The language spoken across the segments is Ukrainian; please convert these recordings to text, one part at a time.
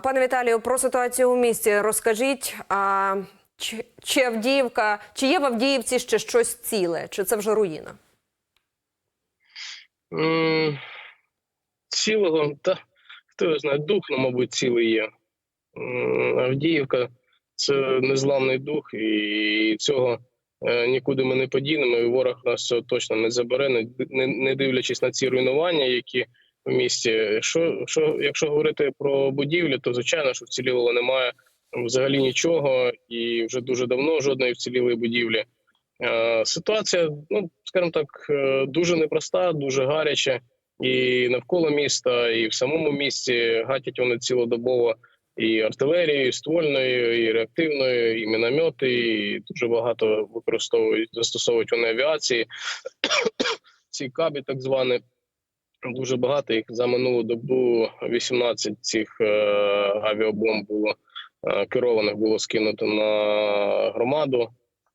Пане Віталію, про ситуацію у місті розкажіть. А, чи, чи Авдіївка, чи є в Авдіївці ще щось ціле, чи це вже руїна? М, Цілого, та хто його знає, дух, ну, мабуть, цілий є. М, Авдіївка це незламний дух, і цього е, нікуди ми не подінемо, і ворог нас точно не забере, не, не, не дивлячись на ці руйнування, які в місті. Що, що, якщо говорити про будівлі, то звичайно, що вцілілого немає взагалі нічого, і вже дуже давно жодної вцілілої будівлі. Е, Ситуація, ну скажімо так, е, дуже непроста, дуже гаряча. І навколо міста, і в самому місті гатять вони цілодобово і артилерією, і ствольною, і реактивною, і міномети, і дуже багато використовують, застосовують вони авіації. Ці кабі, так звані, дуже багато їх за минулу добу 18 цих е, авіабомб було е, керованих було скинуто на громаду.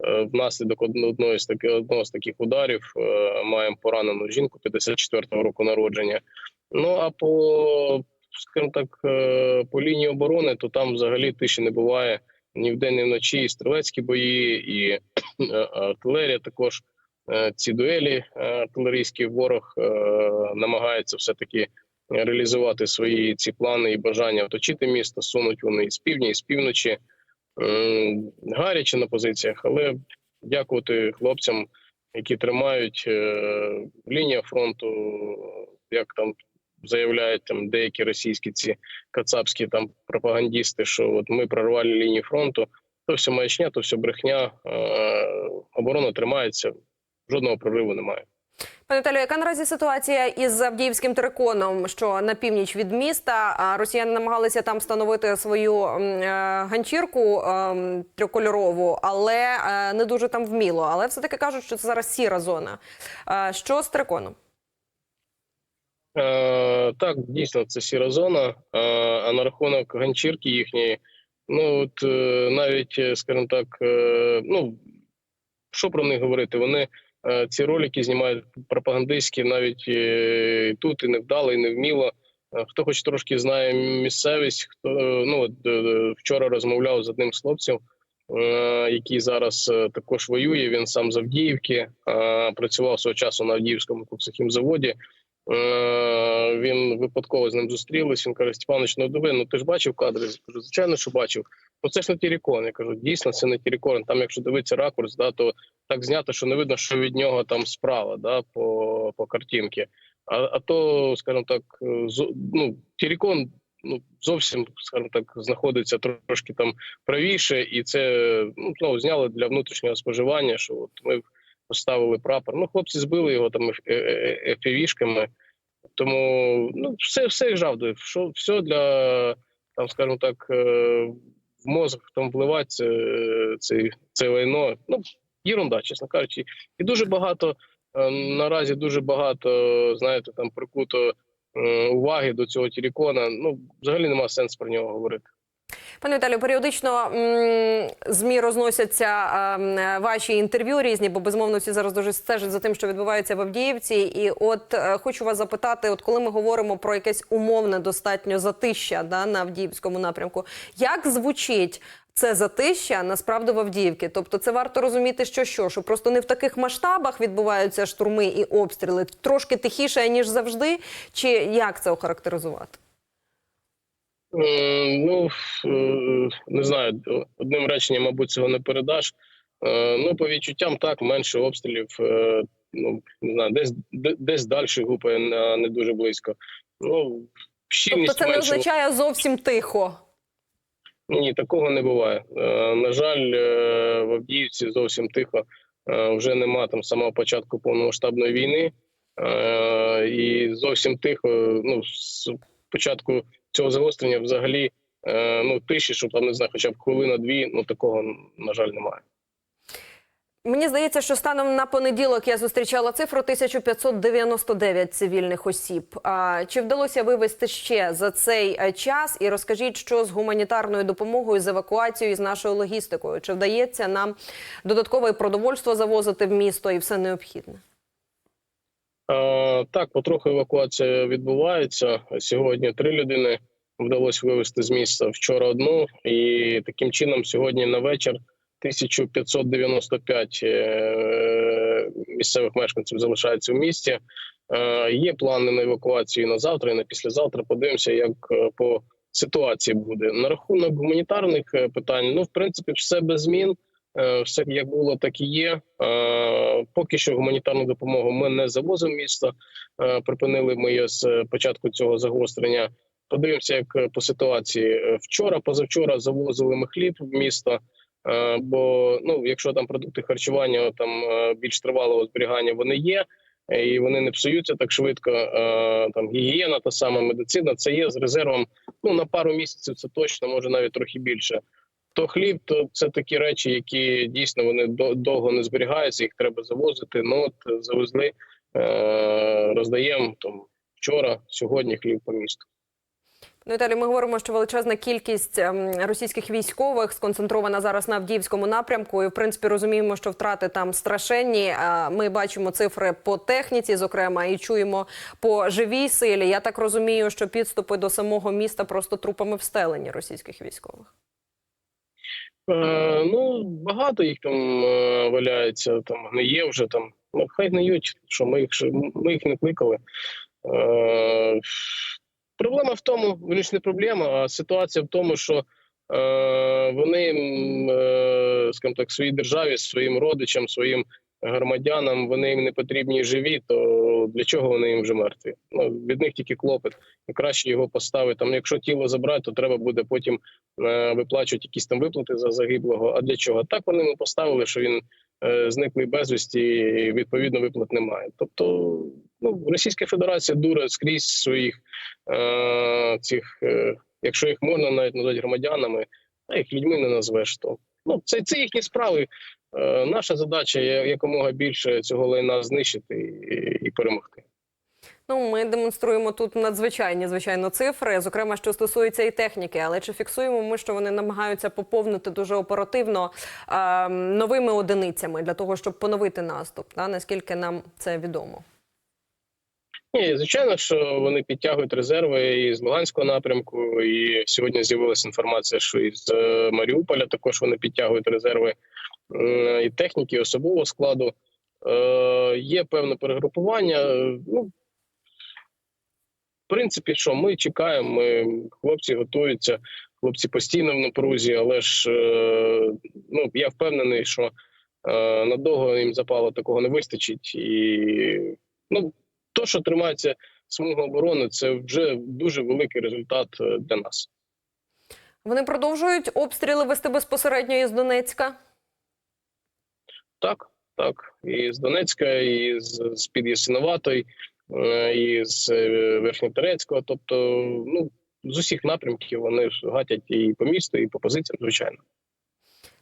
Е, Внаслідок одно- одної з таких одного з таких ударів маємо поранену жінку 54-го року народження. Ну а по скажімо так, по лінії оборони, то там взагалі тиші не буває ні вдень, ні вночі. І стрілецькі бої, і артилерія також. Е, Ці дуелі е, артилерійські ворог е, намагається все таки реалізувати свої ці плани і бажання оточити місто. Сунуть вони і з півдня, і з півночі. Гаряче на позиціях, але дякувати хлопцям, які тримають лінія фронту, як там заявляють там деякі російські ці кацапські там пропагандісти, що от ми прорвали лінію фронту. То все маячня, то все брехня. Е, оборона тримається, жодного прориву немає. Пане Віталію, яка наразі ситуація із Авдіївським териконом, що на північ від міста росіяни намагалися там встановити свою е, ганчірку ем, трикольорову, але е, не дуже там вміло. Але все таки кажуть, що це зараз сіра зона. Е, Що з териконом? Е, так, дійсно, це сіра зона. Е, а на рахунок ганчірки їхньої, ну от навіть, скажімо так, е, ну що про них говорити? Вони ці ролики знімають пропагандистські, навіть і тут і невдало, і невміло. Е, Хто хоч трошки знає місцевість, хто е, ну е, е, вчора розмовляв з одним з хлопців, е, який зараз е, також воює. Він сам з Авдіївки, е, працював свого часу на Авдіївському коксохімзаводі. Він випадково з ним зустрілись. Він каже: Степанович, ну диви, ну ти ж бачив кадри? Я кажу, звичайно, що бачив. Ну це ж не Тірікон. Я кажу, дійсно, це не Тірікон. Там, якщо дивитися ракурс, да, то так знято, що не видно, що від нього там справа, да, по, по картинці. А, а то, скажімо так, зо- ну, Тірікон ну, зовсім, скажімо так, знаходиться трошки там правіше, і це ну, знову зняли для внутрішнього споживання, що от ми поставили прапор. Ну, хлопці збили його там ефівішками. Тому ну, все, все жавдує. Що все для там, скажімо так, е, в мозок там вливати це, це, це лайно. Ну, єрунда, чесно кажучи. І дуже багато е, наразі дуже багато, знаєте, там прикуто е, уваги до цього тілікона. Ну, взагалі нема сенсу про нього говорити. Пане Віталію, періодично змі розносяться ем, ваші інтерв'ю різні, бо безмовно всі зараз дуже стежать за тим, що відбувається в Авдіївці. І от е, хочу вас запитати: от коли ми говоримо про якесь умовне достатньо затища да, на Авдіївському напрямку, як звучить? Це затища насправді в Авдіївці. Тобто, це варто розуміти, що що, що просто не в таких масштабах відбуваються штурми і обстріли, трошки тихіше ніж завжди. Чи як це охарактеризувати? М, Ну е, не знаю, одним реченням, мабуть, цього не передаш. Е, Ну, по відчуттям, так, менше обстрілів. е, Ну не знаю, десь десь далі гупає не, дуже близько. Ну Тобто, це не означає зовсім тихо. Ні, такого не буває. Е, На жаль, е, в Авдіївці зовсім тихо. Е, Вже нема там самого початку повномасштабної війни. Е, І зовсім тихо. Ну, з початку цього загострення взагалі е, ну, тиші, щоб там не знаю, хоча б хвилина-дві, ну такого, на жаль, немає. Мені здається, що станом на понеділок я зустрічала цифру 1599 цивільних осіб. А чи вдалося вивезти ще за цей е, час? І розкажіть, що з гуманітарною допомогою, з евакуацією, з нашою логістикою? Чи вдається нам додаткове продовольство завозити в місто і все необхідне? Е, Так, потроху евакуація відбувається. Сьогодні три людини вдалося вивезти з міста вчора одну, і таким чином сьогодні на вечір 1595 е, місцевих мешканців залишається в місті. Е, Є плани на евакуацію на завтра і на післязавтра. Подивимося, як по ситуації буде. На рахунок гуманітарних питань, ну в принципі, все без змін. Е, Все як було, так і є. Е, Поки що гуманітарну допомогу ми не завозимо місто. Е, Припинили ми її з початку цього загострення. Подивимося, як по ситуації вчора, позавчора завозили ми хліб в місто. Бо ну, якщо там продукти харчування там більш тривалого зберігання вони є, і вони не псуються так швидко. Там гігієна, та сама медицина, це є з резервом. Ну на пару місяців це точно, може навіть трохи більше. То хліб, то це такі речі, які дійсно вони довго не зберігаються, їх треба завозити. Ну от завезли, е, роздаємо там вчора, сьогодні хліб по місту. Ну, Віталій, ми говоримо, що величезна кількість ем, російських військових сконцентрована зараз на Авдіївському напрямку. І в принципі розуміємо, що втрати там страшенні. А Ми бачимо цифри по техніці, зокрема, і чуємо по живій силі. Я так розумію, що підступи до самого міста просто трупами встелені російських військових. Е, ну, багато їх там е, валяється, там гниє вже там. Ну, хай гниють, що ми їх, ми їх не кликали. Е, проблема в тому, ж не проблема, а ситуація в тому, що е, вони, е, скажімо так, своїй державі, своїм родичам, своїм громадянам, вони їм не потрібні живі, то для чого вони їм вже мертві? Ну, від них тільки клопіт. І краще його поставити. Там, якщо тіло забрати, то треба буде потім е, виплачують якісь там виплати за загиблого. А для чого? Так вони йому поставили, що він е, зниклий безвісті, і відповідно виплат немає. Тобто, ну Російська Федерація дура скрізь своїх е, цих, е, якщо їх можна навіть назвати громадянами, а їх людьми не назвеш. То ну це, це їхні справи. Е, наша задача якомога більше цього лайна знищити і, і перемогти. Ну, ми демонструємо тут надзвичайні звичайно цифри, зокрема, що стосується і техніки. Але чи фіксуємо ми, що вони намагаються поповнити дуже оперативно е, новими одиницями для того, щоб поновити наступ? Та наскільки нам це відомо? Ні, звичайно, що вони підтягують резерви і з Луганського напрямку. І сьогодні з'явилася інформація, що із е, Маріуполя також вони підтягують резерви і техніки, і особового складу. Е, Є певне перегрупування. Ну, в принципі, що ми чекаємо, ми, хлопці готуються, хлопці постійно в напрузі, але ж е, ну, я впевнений, що е, надовго їм запалу такого не вистачить. І ну, то, що тримається смуга оборони, це вже дуже великий результат е, для нас. Вони продовжують обстріли вести безпосередньо із Донецька. Так, так. І з Донецька, і з, з під Ясиноватої, е, і з е, Верхньотерецького. Тобто, ну з усіх напрямків вони гатять і по місту, і по позиціям, звичайно.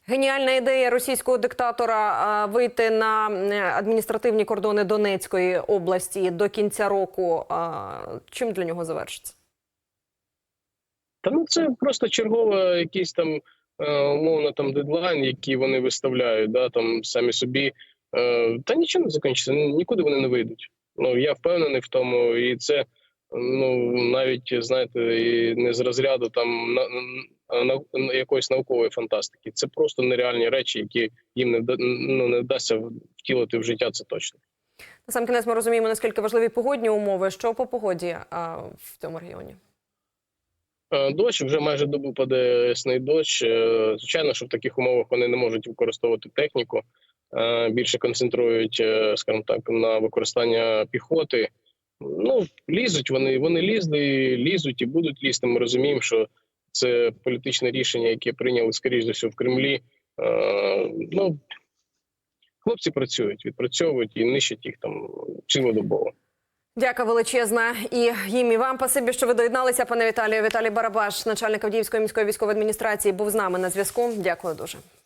Геніальна ідея російського диктатора вийти на адміністративні кордони Донецької області до кінця року. Чим для нього завершиться? Та ну це просто черговий якийсь там е, умовно там дедлайн, який вони виставляють, да там самі собі. Е, Та нічого не закінчиться, нікуди вони не вийдуть. Ну я впевнений в тому, і це ну навіть знаєте, і не з розряду там на, на, на якоїсь наукової фантастики. Це просто нереальні речі, які їм не ну, не вдасться втілити в життя. Це точно. На сам кінець ми розуміємо, наскільки важливі погодні умови. Що по погоді а, в цьому регіоні? Е, Дощ вже майже добу паде ясний дощ. Е, Звичайно, що в таких умовах вони не можуть використовувати техніку. Е, Більше концентрують, скажімо так, на використання піхоти. Ну лізуть вони, вони лізли, лізуть і будуть лізти. Ми розуміємо, що це політичне рішення, яке прийняли скоріш за все в Кремлі. Е, Ну хлопці працюють, відпрацьовують і нищать їх там цілодобово. Дяка величезна і їм і вам. Пасибі, що ви доєдналися, пане Віталію. Віталій Барабаш, начальник Авдіївської міської військової адміністрації, був з нами на зв'язку. Дякую дуже.